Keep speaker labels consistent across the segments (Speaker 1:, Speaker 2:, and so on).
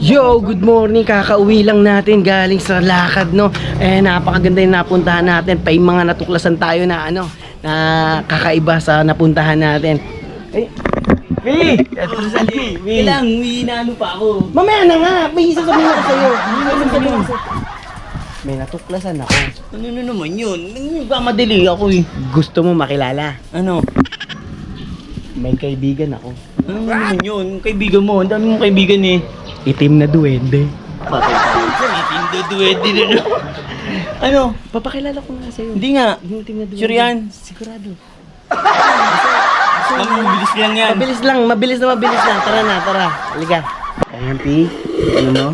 Speaker 1: Yo, good morning. Kakauwi lang natin galing sa lakad, no? Eh, napakaganda yung napuntahan natin. Pa yung mga natuklasan tayo na ano, na kakaiba sa napuntahan natin. Eh, si Salvi.
Speaker 2: Kailang, may inaano pa ako.
Speaker 1: Mamaya na nga! May sasabihin ako sa'yo. May sasabihin ako sa'yo. May natuklasan ako.
Speaker 2: Ano na naman yun? Nagmamadali ako eh.
Speaker 1: Gusto mo makilala?
Speaker 2: Ano?
Speaker 1: May kaibigan ako.
Speaker 2: Ano na naman yun? Kaibigan mo, ang dami mong kaibigan eh.
Speaker 1: Itim na duwende.
Speaker 2: Patay tayo dyan, itinduduwede na. Ano?
Speaker 1: Papakilala ko nga sa'yo.
Speaker 2: Hindi nga.
Speaker 1: Yung itim na duwende.
Speaker 2: Sure yan?
Speaker 1: Sigurado.
Speaker 2: Mabilis lang yan.
Speaker 1: Mabilis lang, mabilis na mabilis lang. Tara na, tara. Halika. Ayan, P. Ano mo?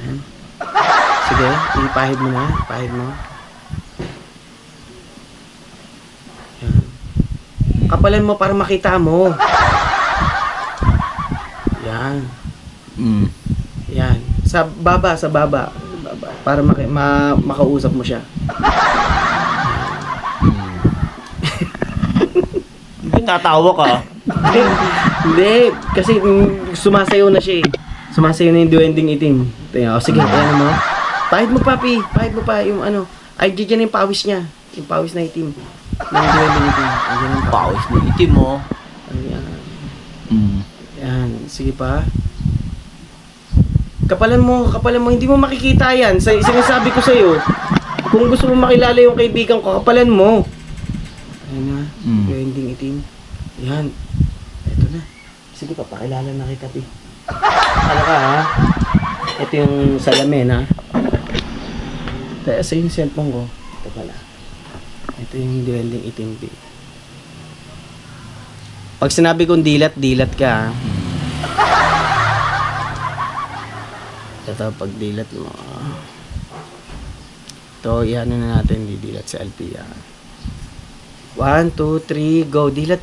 Speaker 1: Ayan. Sige, ipahid mo na. Pahid mo. Ayan. Kapalan mo para makita mo. Yan.
Speaker 2: Mm.
Speaker 1: Yan. Sa baba, sa baba. Baba. Para maki- ma- makausap mo siya.
Speaker 2: Ba't tatawa ka?
Speaker 1: Hindi, kasi mm, sumasayaw na siya eh. Sumasayaw na yung duwending itim. Tingnan, o sige, ayan mo. Pahid mo pa, Pi. Pahid mo pa yung ano. Ay, dyan yung pawis niya. Yung pawis na itim. Ng duwending itim. Ayan yung pawis.
Speaker 2: Mo, itim mo.
Speaker 1: Ayan.
Speaker 2: Mm.
Speaker 1: Yan, sige pa. Kapalan mo, kapalan mo, hindi mo makikita yan. Sa, sinasabi ko sa'yo, kung gusto mo makilala yung kaibigan ko, kapalan mo. Ayan na,
Speaker 2: Mm.
Speaker 1: duwending itim. Yan. Ito na. Sige, papakilala na kita, Pi. Ano ka, ha? Ito yung salamin, ha? Ito, sa yung cellphone ko. Ito pala. Ito yung duwending itim. Pag sinabi kong dilat, dilat ka, ha? Ito, pag dilat mo, ah. Ito, iano na natin, didilat sa LP, ha? One, two, three, go. Dilat.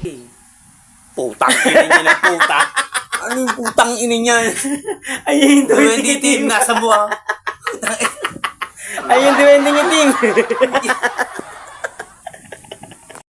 Speaker 2: Putang ina niya na puta. Ano yung putang ina niya?
Speaker 1: Ayun,
Speaker 2: Duwende itim, nasa buha.
Speaker 1: Ayun, duwending itim.